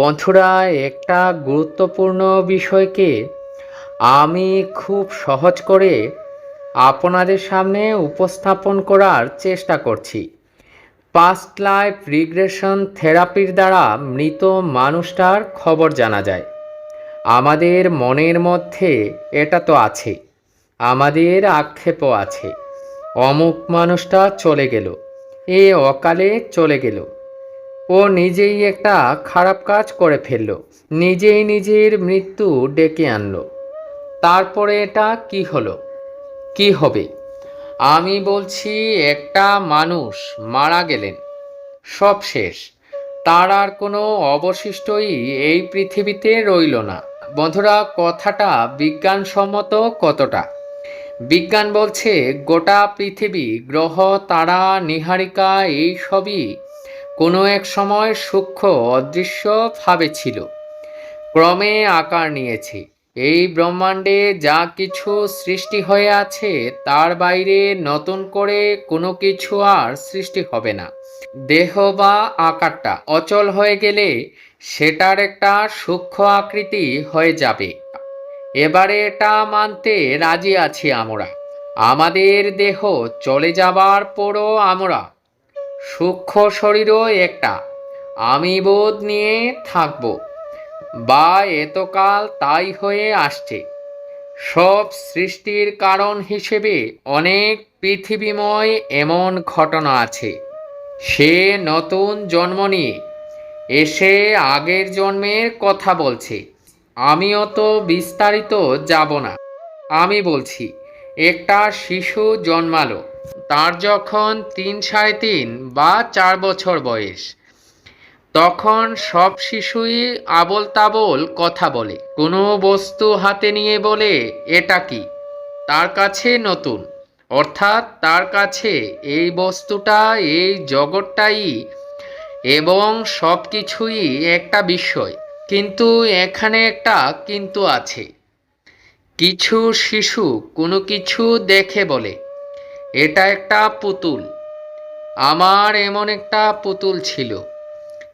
বন্ধুরা একটা গুরুত্বপূর্ণ বিষয়কে আমি খুব সহজ করে আপনাদের সামনে উপস্থাপন করার চেষ্টা করছি। পাস্ট লাইফ রিগ্রেশন থেরাপির দ্বারা মৃত মানুষটার খবর জানা যায়। আমাদের মনের মধ্যে এটা তো আছে, আমাদের আক্ষেপও আছে। অমুক মানুষটা চলে গেল, এ অকালে চলে গেল। ও নিজেই একটা খারাপ কাজ করে ফেলল। নিজেই নিজের মৃত্যু ডেকে আনলো। তারপরে এটা কি হলো? কি হবে? আমি বলছি, একটা মানুষ মারা গেলেন। সব শেষ। তার আর কোনো অবশিষ্টই এই পৃথিবীতে রইল না। বন্ধুরা, কথাটা বিজ্ঞানসম্মত কতটা? বিজ্ঞান বলছে, গোটা পৃথিবী, গ্রহ, তারা, নিহারিকা এই সবই কোনো এক সময় সূক্ষ্ম অদৃশ্যভাবে ছিল। ক্রমে আকার নিয়েছে। এই ব্রহ্মাণ্ডে যা কিছু সৃষ্টি হয়ে আছে, তার বাইরে নতুন করে কোনো কিছু আর সৃষ্টি হবে না। দেহ বা আকারটা অচল হয়ে গেলে সেটার একটা সূক্ষ্ম আকৃতি হয়ে যাবে। এবারে এটা মানতে রাজি আছি আমরা। আমাদের দেহ চলে যাবার পরও আমরা সূক্ষ্ম শরীরও একটা। আমি বোধ নিয়ে থাকব। বা এতকাল তাই হয়ে আসছে। সব সৃষ্টির কারণ হিসেবে অনেক পৃথিবীময় এমন ঘটনা আছে। সে নতুন জন্ম নিয়ে এসে আগের জন্মের কথা বলছে। আমি অত বিস্তারিত যাব না। আমি বলছি, একটা শিশু জন্মালো। তার যখন তিন সাড়ে তিন বা চার বছর বয়স, তখন সব শিশুই আবল তাবল কথা বলে। কোনো বস্তু হাতে নিয়ে বলে, এটা কি? তার কাছে নতুন। অর্থাৎ তার কাছে এই বস্তুটা, এই জগৎটাই এবং সব কিছুই একটা বিষয়। কিন্তু এখানে একটা কিন্তু আছে। কিছু শিশু কোনো কিছু দেখে বলে এটা একটা পুতুল। আমার এমন একটা পুতুল ছিল।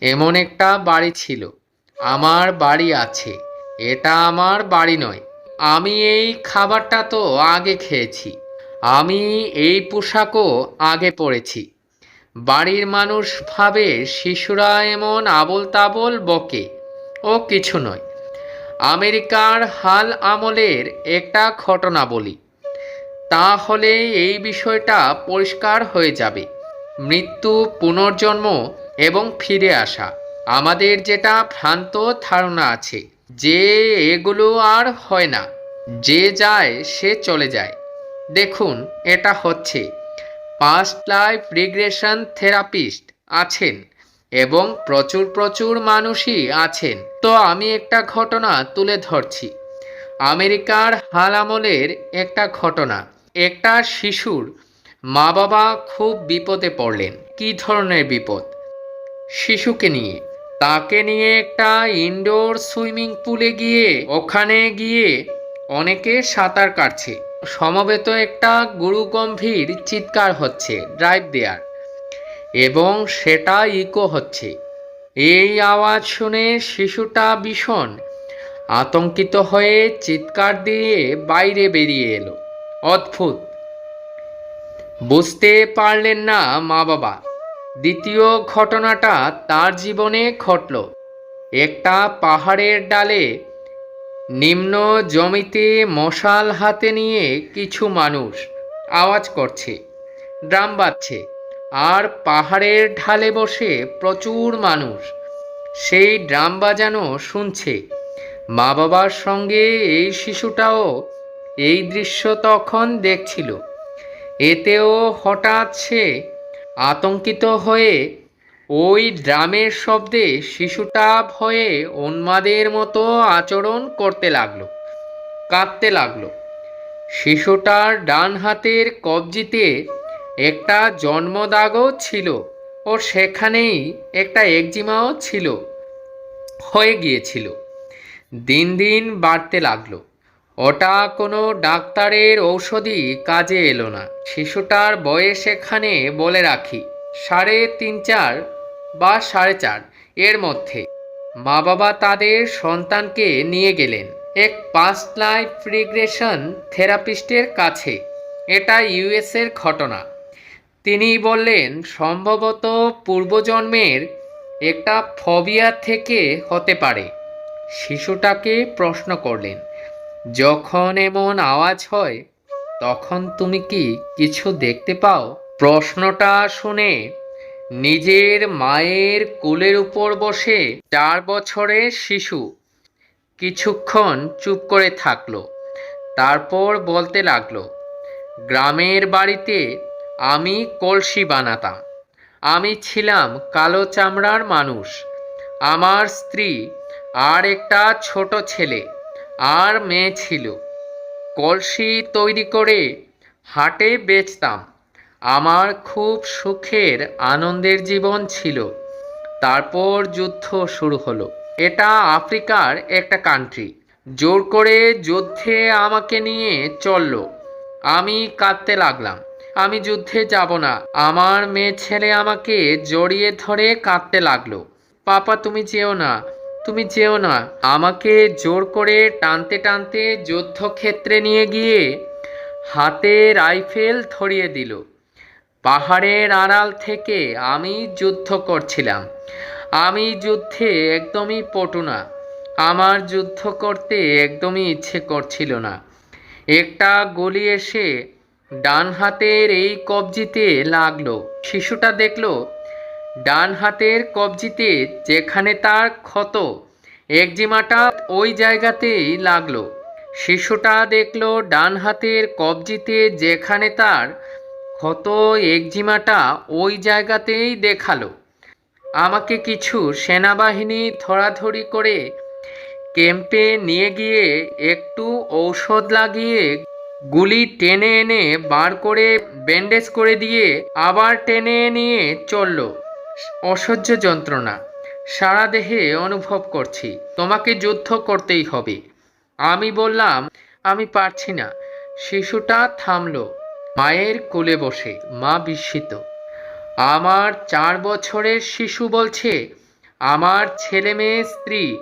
এমন একটা বাড়ি ছিল। আমার বাড়ি আছে। এটা আমার বাড়ি নয়। আমি এই খাবারটা তো আগে খেয়েছি। আমি এই পোশাকও আগে পরেছি। বাড়ির মানুষ ভাবে শিশুরা এমন আবল তাবল বকে। ও কিছু নয়। আমেরিকার হাল আমলের একটা ঘটনা বলি। তাহলে এই বিষয়টা পরিষ্কার হয়ে যাবে। মৃত্যু, পুনর্জন্ম এবং ফিরে আসা। আমাদের যেটা ভ্রান্ত ধারণা আছে, যে এগুলো আর হয় না। যে যায়, সে চলে যায়। দেখুন, এটা হচ্ছে। পাস্ট লাইফ রিগ্রেশন থেরাপিস্ট আছেন এবং প্রচুর প্রচুর মানুষই আছেন। তো আমি একটা ঘটনা তুলে ধরছি। আমেরিকার হাল আমলের একটা ঘটনা। একটা শিশুর মা বাবা খুব বিপদে পড়লেন। কি ধরনের বিপদ? শিশুকে নিয়ে। তাকে নিয়ে একটা ইনডোর সুইমিং পুলে গিয়ে, ওখানে গিয়ে অনেকে সাঁতার কাটছে। সমবেত একটা গুরুগম্ভীর চিৎকার হচ্ছে ড্রাইভ দেয়ার। এবং সেটা ইকো হচ্ছে। এই আওয়াজ শুনে শিশুটা ভীষণ আতঙ্কিত হয়ে চিৎকার দিয়ে বাইরে বেরিয়ে এলো। অদ্ভুত। বুঝতে পারলেন না মা বাবা দ্বিতীয় ঘটনাটা তার জীবনে ঘটল। একটা পাহাড়ের ডালে নিম্ন জমিতে মশাল হাতে নিয়ে কিছু মানুষ আওয়াজ করছে, ড্রাম বাজছে, আর পাহাড়ের ঢালে বসে প্রচুর মানুষ। সেই ড্রাম বাজানো শুনছে। মা বাবার সঙ্গে এই শিশুটাও এই দৃশ্য তখন দেখছিল। এতেও হঠাৎ সে আতঙ্কিত হয়ে ওই ড্রামের শব্দে শিশুটা ভয়ে উন্মাদের মতো আচরণ করতে লাগল, কাঁদতে লাগল। শিশুটার ডান হাতের কবজিতে একটা জন্মদাগও ছিল ও সেখানেই একটা একজিমাও ছিল, হয়ে গিয়েছিল। দিন দিন বাড়তে লাগল। ওটা কোনো ডাক্তারের ঔষধি কাজে এলো না। শিশুটার বয়স এখানে বলে রাখি, সাড়ে তিন চার বা সাড়ে চার এর মধ্যে। মা বাবা তাদের সন্তানকে নিয়ে গেলেন এক পাস্ট লাইফ রিগ্রেশন থেরাপিস্টের কাছে। এটা ইউএসের ঘটনা। তিনি বললেন, সম্ভবত পূর্বজন্মের একটা ফবিয়া থেকে হতে পারে। শিশুটাকে প্রশ্ন করলেন। যখন এমন আওয়াজ হয়, তখন তুমি কি কিছু দেখতে পাও? প্রশ্নটা শুনে নিজের মায়ের কোলের উপর বসে চার বছরের শিশু কিছুক্ষণ চুপ করে থাকল, তারপর বলতে লাগল, গ্রামের বাড়িতে আমি কলসি বানাতাম। আমি ছিলাম কালো চামড়ার মানুষ। আমার স্ত্রী আর একটা ছোট ছেলে। আর মেয়ে ছিল। কলসি তৈরি করে হাটে বেচতাম। আমার খুব সুখের, আনন্দের জীবন ছিল। তারপর যুদ্ধ শুরু হলো। এটা আফ্রিকার একটা কান্ট্রি জোর করে যুদ্ধে আমাকে নিয়ে চলল। আমি কাঁদতে লাগলাম। আমি যুদ্ধে যাব না। আমার মেয়ে ছেলে আমাকে জড়িয়ে ধরে কাঁদতে লাগল। পাপা, তুমি যেও না। তুমি যেও না। আমাকে জোর করে টানতে টানতে যুদ্ধক্ষেত্রে নিয়ে গিয়ে হাতে রাইফেল ধরিয়ে দিল। পাহাড়ের আড়াল থেকে আমি যুদ্ধ করছিলাম। আমি যুদ্ধে একদমই পটু না। আমার যুদ্ধ করতে একদমই ইচ্ছে করছিল না। একটা গলি এসে ডান হাতের এই কবজিতে লাগল। শিশুটা দেখল ডান হাতের কবজিতে যেখানে তার ক্ষত, একজিমাটা ওই জায়গাতেই লাগল। শিশুটা দেখল ডান হাতের কবজিতে যেখানে তার ক্ষত, একজিমাটা ওই জায়গাতেই দেখাল। আমাকে কিছু সেনাবাহিনী ধরাধরি করে ক্যাম্পে নিয়ে গিয়ে একটু ঔষধ লাগিয়ে গুলি টেনে এনে বার করে ব্যান্ডেজ করে দিয়ে আবার টেনে নিয়ে চলল। অসহ্য যন্ত্রণা। সারা দেহে অনুভব করছি, তোমাকে যুদ্ধ করতেই হবে। আমি বললাম, আমি পারছি না। শিশুটা থামলো, মায়ের কোলে বসে, মা বিস্মিত। আমার চার বছরের শিশু বলছে, আমার ছেলে মেয়ে স্ত্রী।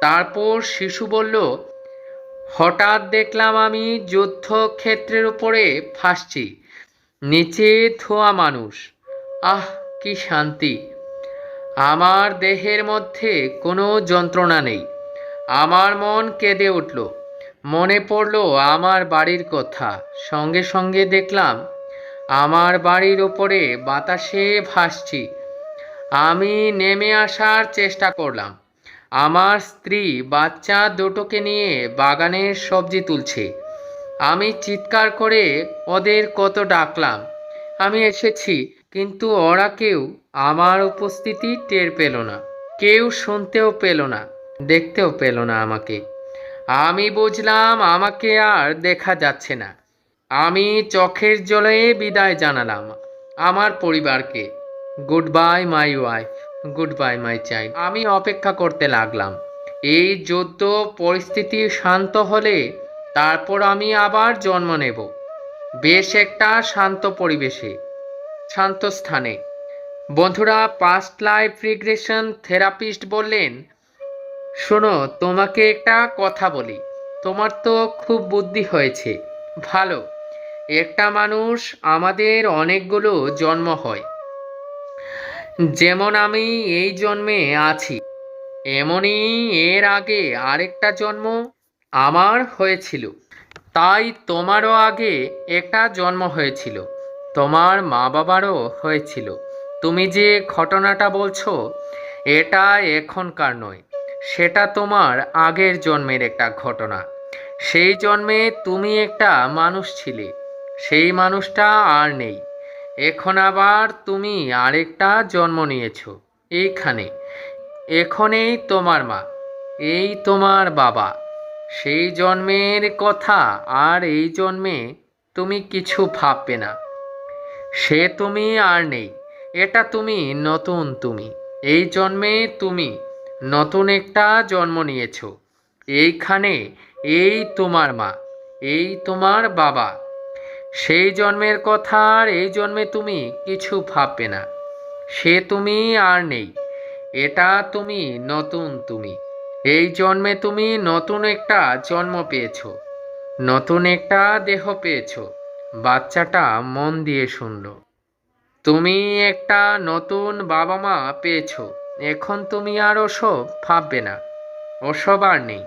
তারপর শিশু বলল, হঠাৎ দেখলাম আমি যুদ্ধক্ষেত্রের উপরে ফাঁসছি, নিচে থোয়া মানুষ। আহ কি শান্তি? আমার দেহের মধ্যে কোনো যন্ত্রণা নেই। আমার মন কেঁদে উঠল। মনে পড়ল আমার বাড়ির কথা। সঙ্গে সঙ্গে দেখলাম, আমার বাড়ির ওপরে বাতাসে ভাসছি। আমি নেমে আসার চেষ্টা করলাম। আমার স্ত্রী বাচ্চা দুটোকে নিয়ে বাগানের সবজি তুলছে। আমি চিৎকার করে ওদের কত ডাকলাম। আমি এসেছি। কিন্তু ওরা কেউ আমার উপস্থিতি টের পেল না। কেউ শুনতেও পেল না, দেখতেও পেল না আমাকে। আমি বুঝলাম আমাকে আর দেখা যাচ্ছে না। আমি চোখের জলে বিদায় জানালাম আমার পরিবারকে। Goodbye my wife goodbye my child. আমি অপেক্ষা করতে লাগলাম। এই যুদ্ধ পরিস্থিতি শান্ত হলে তারপর আমি আবার জন্ম নেব। বেশ একটা শান্ত পরিবেশে। শান্ত স্থানে। বন্ধুরা পাস্ট লাইফ রিগ্রেশন থেরাপিস্ট বললেন, শোনো, তোমাকে একটা কথা বলি। তোমার তো খুব বুদ্ধি হয়েছে। ভালো, একটা মানুষ আমাদের অনেকগুলো জন্ম হয়। যেমন আমি এই জন্মে আছি, এমনই এর আগে আরেকটা জন্ম আমার হয়েছিল। তাই তোমারও আগে একটা জন্ম হয়েছিল। তোমার মা বাবারও হয়েছিল। তুমি যে ঘটনাটা বলছো, এটা এখনকার নয়। সেটা তোমার আগের জন্মের একটা ঘটনা। সেই জন্মে তুমি একটা মানুষ ছিলে। সেই মানুষটা আর নেই। এখন আবার তুমি আরেকটা জন্ম নিয়েছ। এইখানে। এখনেই তোমার মা। এই তোমার বাবা। সেই জন্মের কথা আর এই জন্মে তুমি কিছু ভাববে না। সে তুমি আর নেই, এটা তুমি নতুন তুমি। এই জন্মে তুমি নতুন একটা জন্ম নিয়েছো। এইখানে এই তোমার মা, এই তোমার বাবা। সেই জন্মের কথা আর এই জন্মে তুমি কিছু ভাববে না। সে তুমি আর নেই, এটা তুমি নতুন তুমি। এই জন্মে তুমি নতুন একটা জন্ম পেয়েছ, নতুন একটা দেহ পেয়েছ। বাচ্চাটা মন দিয়ে শুনল। তুমি একটা নতুন বাবা মা পেয়েছ। এখন তুমি আর ওসব ভাববে না। ওসব আর নেই।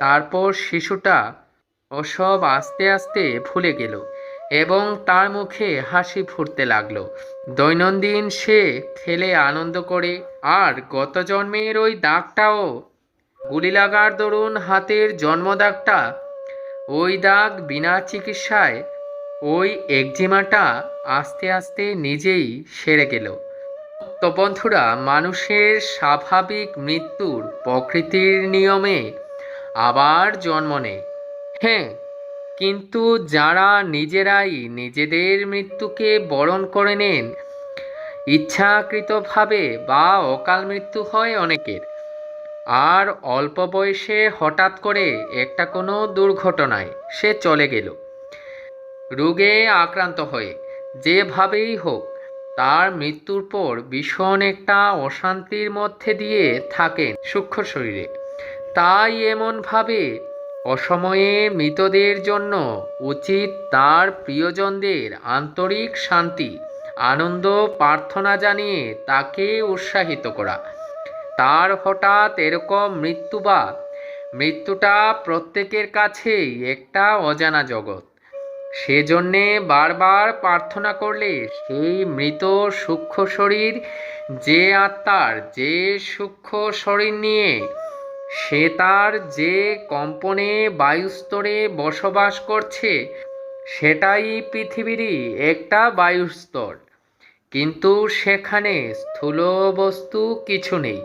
তারপর শিশুটা ওসব আস্তে আস্তে ভুলে গেল এবং তার মুখে হাসি ফুটতে লাগল। দৈনন্দিন সে খেলে আনন্দ করে, আর গত জন্মের ওই দাগটাও। গুলি লাগার দরুন হাতের জন্মদাগটা ওই দাগ বিনা চিকিৎসায় ওই একজিমাটা আস্তে আস্তে নিজেই সেরে গেল। তো বন্ধুরা, মানুষের স্বাভাবিক মৃত্যুর প্রকৃতির নিয়মে আবার জন্ম নেয়। হ্যাঁ কিন্তু যারা নিজেরাই নিজেদের মৃত্যুকে বরণ করে নেন, ইচ্ছাকৃতভাবে বা অকাল মৃত্যু হয় অনেকের। আর অল্প বয়সে হঠাৎ করে একটা কোনো দুর্ঘটনায় সে চলে গেল। রোগে আক্রান্ত হয়ে, যেভাবেই হোক, তার মৃত্যুর পর ভীষণ একটা অশান্তির মধ্যে দিয়ে থাকেন সূক্ষ্ম শরীরে। তাই এমনভাবে অসময়ে মৃতদের জন্য উচিত তার প্রিয়জনদের আন্তরিক শান্তি, আনন্দ, প্রার্থনা জানিয়ে তাকে উৎসাহিত করা। তার হঠাৎ এরকম মৃত্যু বা মৃত্যুটা প্রত্যেকের কাছেই একটা অজানা জগৎ। সেজন্যে বারবার প্রার্থনা করলে সেই মৃত সূক্ষ্ম শরীর, যে আত্মার, যে সূক্ষ্ম শরীর নিয়ে সে তার যে কম্পনে বায়ুস্তরে বসবাস করছে, সেটাই পৃথিবীরই একটা বায়ুস্তর। কিন্তু সেখানে স্থূল বস্তু কিছু নেই।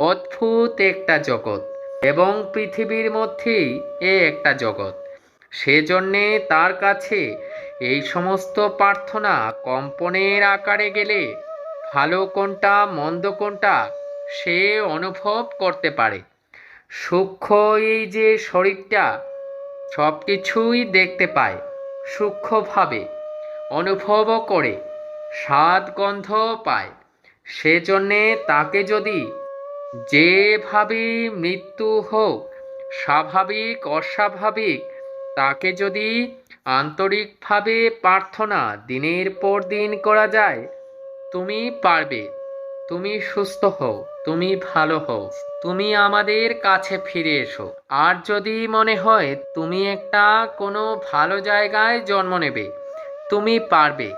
অদ্ভুত একটা জগৎ এবং পৃথিবীর মধ্যেই এ একটা জগৎ। সেজন্যে তার কাছে এই সমস্ত প্রার্থনা কম্পনের আকারে গেলে ভালো কোনটা, মন্দ কোনটা সে অনুভব করতে পারে। সূক্ষ্ম এই যে শরীরটা সব কিছুই দেখতে পায়, সূক্ষ্মভাবে অনুভবও করে, স্বাদ গন্ধ পায়। সেজন্যে তাকে যদি যেভাবে মৃত্যু হোক, স্বাভাবিক, অস্বাভাবিক তাকে যদি আন্তরিকভাবে প্রার্থনা দিনের পর দিন করা যায়, তুমি পারবে। তুমি সুস্থ হও, তুমি ভালো হও, তুমি আমাদের কাছে ফিরে এসো। আর যদি মনে হয় তুমি একটা কোনো ভালো জায়গায় জন্ম নেবে, তুমি পারবে।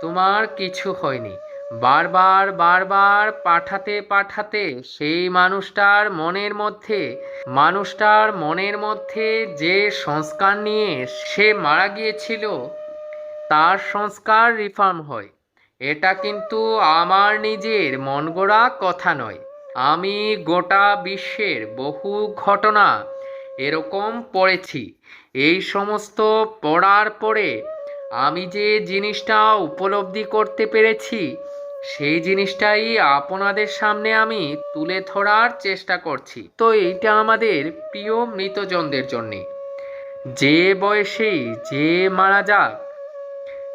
তোমার কিছু হয়নি। বারবার বারবার পাঠাতে পাঠাতে সেই মানুষটার মনের মধ্যে, মানুষটার মনের মধ্যে যে সংস্কার নিয়ে সে মারা গিয়েছিল, তার সংস্কার রিফর্ম হয়। এটা কিন্তু আমার নিজের মন গড়া কথা নয়। আমি গোটা বিশ্বের বহু ঘটনা এরকম পড়েছি। এই সমস্ত পড়ার পরে আমি যে জিনিসটা উপলব্ধি করতে পেরেছি সেই জিনিসটাই আপনাদের সামনে আমি তুলে ধরার চেষ্টা করছি। তো এইটা আমাদের প্রিয় মৃতজনদের জন্যে। যে বয়সেই যে মারা যাক,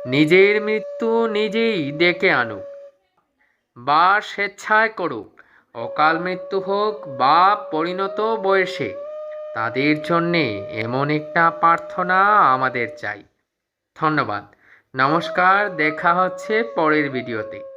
নিজের মৃত্যু নিজেই ডেকে আনুক বা স্বেচ্ছায় করুক। অকাল মৃত্যু হোক বা পরিণত বয়সে, তাদের জন্যে এমন একটা প্রার্থনা আমাদের চাই। ধন্যবাদ। নমস্কার, দেখা হচ্ছে পরের ভিডিওতে।